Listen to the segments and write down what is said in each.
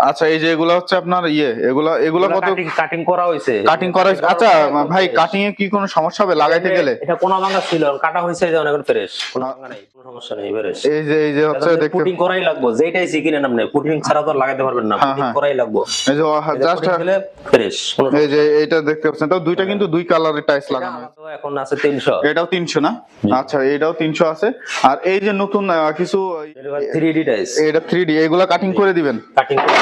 আচ্ছা এই যে এগুলো হচ্ছে আপনার ইয়ে এগুলা এগুলো কত কাটিং করা হয়েছে। কাটিং করা হয়েছে? আচ্ছা ভাই কাটিং এ কি কোনো সমস্যা হবে? লাগাইতে গেলে? এটা কোনা ভাঙা ছিল কাটা হয়েছে যেমন এখন ফ্রেশ কোনো ভাঙা নাই কোনো সমস্যা নেই ফ্রেশ এই যে এই যে হচ্ছে দেখতে পুটিং করাই লাগবো যেটাই শিখিনেন আপনি পুটিং ছাড়া তো লাগাতে পারবেন না হ্যাঁ, পুটিং হ্যাঁ। করাই লাগবো। এই যে জাস্ট ফ্রেশ এই যে এটা দেখতে পাচ্ছেন। তো দুইটা কিন্তু দুই কালারের টাইলস লাগানো হয়েছে। এখন আছে তিনশো। এটাও তিনশো না? আচ্ছা এটাও তিনশো আছে। আর এই যে নতুন কিছু থ্রি ডি টাইস এটা থ্রি ডি এগুলা কাটিং করে দিবেন? কাটিং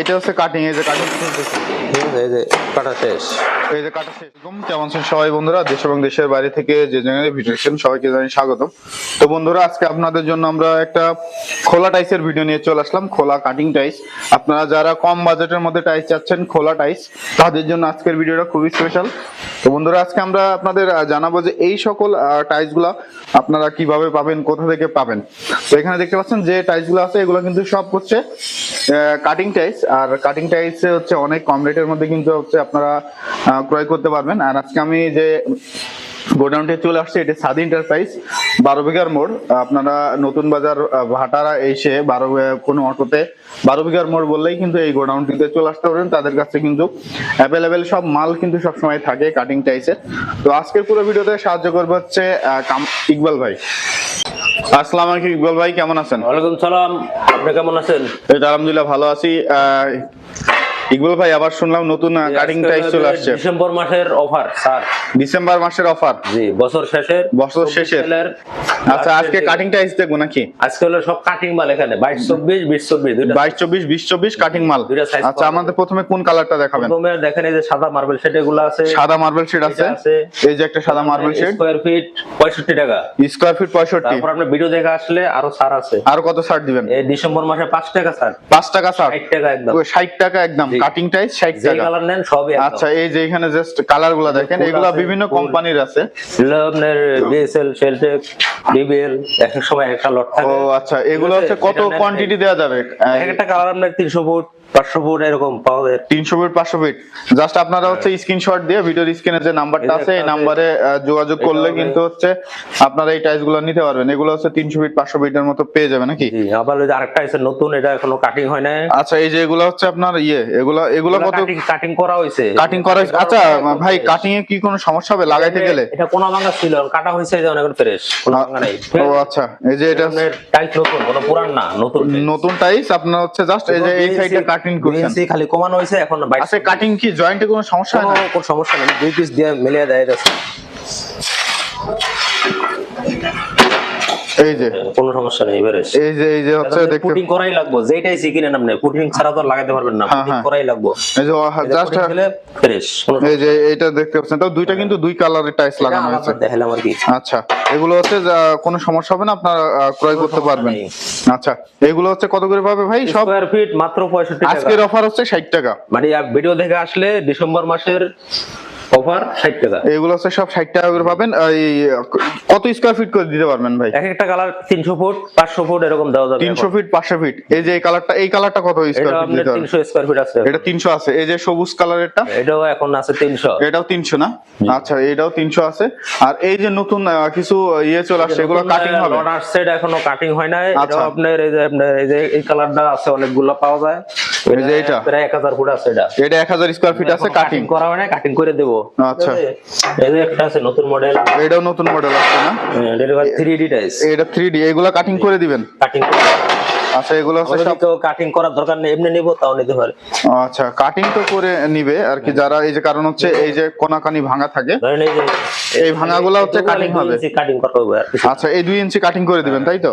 এটা হচ্ছে কাটিং এই যে কাটিং এই যে কাটা শেষ। এই যে কাটা শেষ কেমন আছেন সবাই বন্ধুরা? দেশ এবং দেশের বাইরে থেকে যে জায়গায় ভিডিও দেখছেন সবাইকে জানাই স্বাগতম। তো বন্ধুরা আজকে আপনাদের জন্য আমরা একটা খোলা টাইসের ভিডিও নিয়ে চলে আসলাম খোলা কাটিং টাইস আপনারা যারা কম বাজেটের মধ্যে টাইস চাচ্ছেন খোলা টাইস তাদের জন্য আজকের ভিডিওটা খুবই স্পেশাল তো বন্ধুরা আজকে আমরা আপনাদের জানাব যে এই সকল টাইসগুলা আপনারা কীভাবে পাবেন কোথা থেকে পাবেন। তো এখানে দেখতে পাচ্ছেন যে টাইসগুলো আছে এগুলো কিন্তু সব হচ্ছে কাটিং টাইস আর কাটিং টাইস হচ্ছে অনেক কম রেটের মধ্যে কিন্তু হচ্ছে আপনারা ক্রয় করতে পারবেন। আর আজকে আমি যে গোডাউনটি চলে আসছে, এটি সাদি এন্টারপ্রাইজ বারো বিঘার মোড়। আপনারা নতুন বাজার ভাটারা এসে বারো কোনো অটোতে বারো বিঘার মোড় বললেই কিন্তু এই গোডাউনটিতে চলে আসতে পারেন তাদের কাছে কিন্তু অ্যাভেলেবেল সব মাল কিন্তু সবসময় থাকে কাটিং টাইসের তো আজকের পুরো ভিডিওতে সাহায্য করবে হচ্ছে ইকবাল ভাই। আসসালামু আলাইকুম ইকবাল ভাই কেমন আছেন? ওয়ালাইকুম সালাম আপনি কেমন আছেন? এই তো আলহামদুলিল্লাহ ভালো আছি। আহ, ইকবাল ভাই আবার শুনলাম নতুন কাটিং টাইস চলে আসছে। ডিসেম্বর মাসের অফার স্যার ডিসেম্বর মাসের অফার জি বছর শেষের বছর শেষের। আচ্ছা আজকে কাটিং টাইস দেখব নাকি? আজকে হলো সব কাটিং মাল এখানে বাইশ চব্বিশ বিশ চব্বিশ দুইটা। বাইশ চব্বিশ বিশ চব্বিশ কাটিং মাল। আচ্ছা আমাদের প্রথমে কোন কালারটা দেখাবেন? প্রথমে দেখেন এই যে সাদা মার্বেল সেট এগুলো আছে। সাদা মার্বেল শেড আছে। এই যে একটা সাদা মার্বেল শেড স্কোয়ার ফিট পঁয়ষট্টি টাকা। স্কোয়ার ফিট পঁয়ষট্টি। তারপর আপনি ভিডিও দেখে আসলে আরও ছাড় আছে। আর কত ছাড় দিবেন? এই ডিসেম্বর মাসে পাঁচ টাকা ছাড়। পাঁচ টাকা ছাড়। ষাট টাকা একদম। ষাট টাকা একদম। কাটিং টাইস ষাট যে টাকা। কালার নেন সবই। আচ্ছা এই যে এখানে জাস্ট কালারগুলা দেখেন এগুলা বিভিন্ন কোম্পানির আছে। আপনার বিএসএল শেলটেক বিবিএল এক সময় একটা লট ও আচ্ছা এগুলো হচ্ছে কত কোয়ান্টিটি দেওয়া যাবে? এক একটা কালার আপনার তিনশো ফুট পাঁচশো ফুট এরকম পাওয়া যায়। তিনশো ফিট পাঁচশো ফিট। জাস্ট আপনারা হচ্ছে স্ক্রিনশট দিয়ে ভিডিওর স্ক্রিনে যে নাম্বারটা আছে এই নাম্বারে যোগাযোগ করলে কিন্তু হচ্ছে আপনারা এই টাইলসগুলো নিতে পারবেন। এগুলো হচ্ছে তিনশো ফিট পাঁচশো ফিটের মতো পেয়ে যাবে নাকি? আবার ওই যে আরেকটা আছে নতুন এটা এখনও কাটিং হয় না আচ্ছা এই যে এগুলো হচ্ছে আপনার ইয়ে এগুলো এগুলো কত? কাটিং কাটিং করা হয়েছে। কাটিং করা হয়েছে? আচ্ছা ভাই কাটিং এ কি কোনো সমস্যা হবে? লাগাইতে গেলে? এটা কোনা ভাঙা ছিল কাটা হয়েছে যেমন এখন ফ্রেশ কোনো ভাঙা নাই। ও আচ্ছা এই যে এটা টাইলস নতুন কোনো পুরান না নতুন নতুন টাইলস আপনার হচ্ছে জাস্ট এই যে এই সাইডটা কাটিং করেছেন। খালি কমানো হয়েছে এখন আচ্ছা কাটিং কি জয়েন্টে কোনো সমস্যা কোনো না কোনো সমস্যা নেই দুই পিস দিয়ে মিলিয়ে দেয় এটা এই যে কোনো সমস্যা নেই ফ্রেশ এই যে এই যে হচ্ছে দেখতে পুটিং করাই লাগবো যেটাই শিখিনেন আপনি পুটিং ছাড়া তো লাগাতে পারবেন না হ্যাঁ, পুটিং হ্যাঁ। করাই লাগবো। এই যে জাস্ট ফ্রেশ এই যে এটা দেখতে পাচ্ছেন তো দুইটা কিন্তু দুই কালারের টাইলস লাগানো হয়েছে। দেখালাম আর কি। আচ্ছা এগুলো হচ্ছে কোনো সমস্যা হবে না আপনারা ক্রয় করতে পারবেন। আচ্ছা এগুলো হচ্ছে কত করে পাবে ভাই সব? স্কোয়ার ফিট মাত্র পঁয়ষট্টি আজকের টাকা অফার হচ্ছে ষাট টাকা। মানে ভিডিও দেখে আসলে ডিসেম্বর মাসের অফার ষাট টাকা এগুলো হচ্ছে সব ষাট টাকা করে পাবেন। এই কত স্কোয়ার ফিট করে দিতে পারবেন ভাই? এক একটা কালার তিনশো ফুট পাঁচশো ফুট এরকম দেওয়া যাবে তিনশো ফিট পাঁচশো ফিট এই যে এই কালারটা এই কালারটা কত স্কোয়ার ফিট দিতে তিনশো স্কোয়ার ফিট আছে। এটা তিনশো আছে। এই যে সবুজ কালারেরটা এটাও এখন আছে তিনশো। এটাও তিনশো না? আচ্ছা এটাও তিনশো আছে। আর এই যে নতুন কিছু ইয়ে চলে আসছে এগুলো কাটিং হবে? অর্ডার সেট এখনও কাটিং হয় নাই। আচ্ছা। আপনার এই যে আপনার এই যে এই কালারটা আছে অনেকগুলো পাওয়া যায়। এই যে এটা? প্রায় এক হাজার ফুট আছে এটা। এটা এক হাজার স্কোয়ার ফিট আছে কাটিং করা হয় না কাটিং করে দেবো। আচ্ছা। এই যে একটা আছে নতুন মডেল এটাও নতুন মডেল আছে না? ডেলিভার থ্রি ডি টাইস এটা থ্রি ডি এগুলো কাটিং করে দিবেন? কাটিং আচ্ছা এগুলো হচ্ছে সব কেউ কাটিং করার দরকার নেই এমনি নিবো তাও নিতে পারে আচ্ছা কাটিং তো করে নিবে আর কি যারা এই যে কারণ হচ্ছে এই যে কোনাকানি ভাঙা থাকে এই ভাঙাগুলো হচ্ছে cutting হবে। কাটিং করা হবে। আচ্ছা এই দুই ইঞ্চি কাটিং করে দিবেন তাই তো।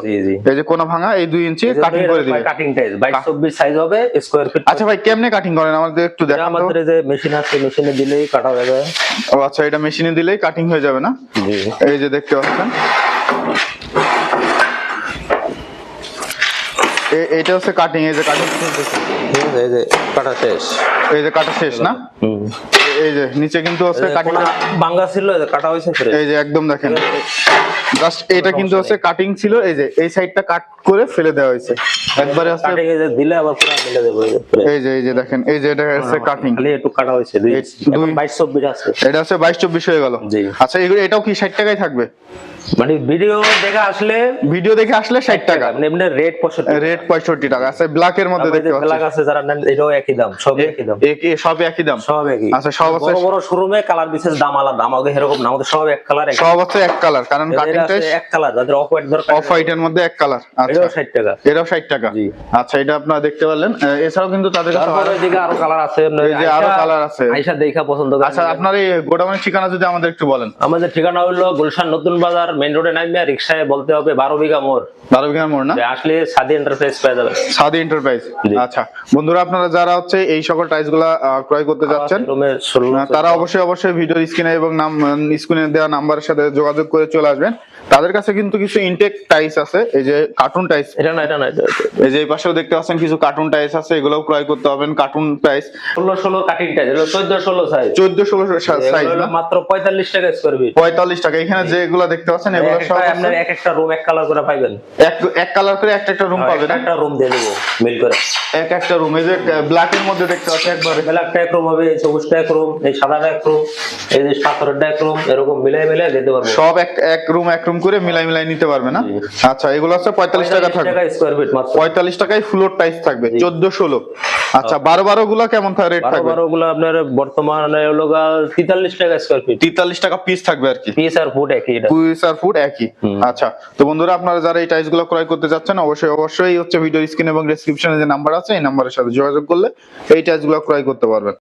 এই যে কোনা ভাঙা এই দুই ইঞ্চি কাটিং করে দিবেন। কাটিং বাইশ চব্বিশ সাইজ হবে স্কোয়ার ফিট আচ্ছা ভাই কেমনে কাটিং করেন? আমাদের একটু দেখান তো। আমাদের যে মেশিন আছে মেশিনে দিলেই কাটা হয়ে যায়। ও আচ্ছা এটা মেশিনে দিলেই কাটিং হয়ে যাবে না? জি। এই যে দেখতে পাচ্ছেন। এ- এইটা হচ্ছে কাটিং এই যে কাটিং এই যে কাটা শেষ। এই যে কাটা শেষ না? হুম। এই যে নিচে কিন্তু হচ্ছে কাটিং বাঙ্গা ছিল কাটা হয়েছে এই যে একদম দেখেন। জাস্ট এটা কিন্তু হচ্ছে কাটিং ছিল এই যে এই সাইডটা কাট করে ফেলে দেওয়া হয়েছে। একবারে হচ্ছে কাটিং দিলে আবার পুরো মিলে দেবো এই যে এই যে দেখেন এই যে এটা হচ্ছে কাটিং খালি একটু কাটা হয়েছে দুই এই আছে। এটা হচ্ছে বাইশ চব্বিশ হয়ে গেল। জি। আচ্ছা এগুলো এটাও কি ষাট টাকায় থাকবে? মানে ভিডিও দেখা আসলে ভিডিও দেখে আসলে ষাট টাকা। মানে এমনি রেট পঁয়ষট্টি রেট পঁয়ষট্টি টাকা। আচ্ছা ব্ল্যাক এর মধ্যে দেখতে ব্ল্যাক আছে যারা নেন এটাও একই দাম সব একই দাম। এ- এ- সব একই দাম। সব একই। আচ্ছা, সব আছে- বড় বড় শোরুমে কালার বিশেষ দাম আলাদা আমাদের এরকম না আমাদের সব এক কালার সব হচ্ছে এক কালার কারণ কাটিংটা এক কালার যাদের অফ হোয়াইট দরকার অফ হোয়াইটের মধ্যে এক কালার আচ্ছা। এটাও ষাট টাকা। এটাও ষাট টাকা। জি। আচ্ছা এটা আপনারা দেখতে পারলেন। এছাড়াও কিন্তু তাদের কাছে তারপরে এদিকে আরও কালার আছে আপনার এই যে আরও আইসা- আছে। আইসা দেখা পছন্দ করেন আচ্ছা আপনার এই গোডাউনের ঠিকানা যদি আমাদের একটু বলেন। আমাদের ঠিকানা হলো গুলশান নতুন বাজার মেইন রোডে নামিয়া বলতে হবে বারো বিঘা মোড়। বারো বিঘার মোড় না? আসলে সাদি এন্টারপ্রাইজ পেয়ে সাদি এন্টারপ্রাইজ আচ্ছা বন্ধুরা আপনারা যারা হচ্ছে এই সকল টাইলসগুলা ক্রয় করতে যাচ্ছেন তারা অবশ্যই অবশ্যই ভিডিওর স্ক্রিনে এবং নাম স্ক্রিনে দেওয়া নাম্বারের সাথে যোগাযোগ করে চলে আসবেন। তাদের কাছে কিন্তু কিছু ইনটেক টাইলস আছে এই যে কার্টুন টাইলস এটা না এটা না এই যে এই পাশেও দেখতে পাচ্ছেন কিছু কার্টুন টাইলস আছে এগুলোও ক্রয় করতে হবেন কার্টুন টাইলস ষোলো ষোলো কাটিং টাইজ এগুলো চোদ্দ ষোলো সাইজ চোদ্দ ষোলো সাইজ মাত্র পঁয়তাল্লিশ টাকা স্কোয়ার ফিট পঁয়তাল্লিশ টাকা। এখানে যেগুলো দেখতে পাচ্ছেন এগুলো সব আপনার এক একটা রুম এক কালার করে পাইবেন। এক এক কালার করে একটা একটা রুম পাবেন। একটা একটা রুম দিয়ে দেবো মিল করে। এক একটা রুম এই যে ব্ল্যাক এর মধ্যে দেখতে পাচ্ছেন একবারে। ব্ল্যাকটা এক রুম হবে এই সবুজটা এক রুম এই সাদাটা এক রুম এই যে পাথরেরটা এক রুম এরকম মিলাই মিলাই দিতে পারব। সব এক এক রুম এক রুম করে মিলাই মিলাই নিতে পারবে না? আচ্ছা এগুলো হচ্ছে পঁয়তাল্লিশ টাকা থাকবে। স্কোয়ার ফিট মাত্র। পঁয়তাল্লিশ টাকায় ফ্লোর টাইস থাকবে চোদ্দ ষোলো। আচ্ছা বারো বারো গুলা কেমন রেট থাকবে? বারো গুলো আপনার বর্তমানে হলো তেতাল্লিশ টাকা স্কোয়ার ফিট তেতাল্লিশ টাকা পিস থাকবে আর কি। পিস আর ফুট একই পিস আর ফুট একই। আচ্ছা তো বন্ধুরা আপনারা যারা এই টাইসগুলো ক্রয় করতে যাচ্ছেন অবশ্যই অবশ্যই হচ্ছে ভিডিও স্ক্রিন এবং ডেসক্রিপশনে যে নাম্বার আছে এই নাম্বারের সাথে যোগাযোগ করলে এই টাইলসগুলো ক্রয় করতে পারবেন।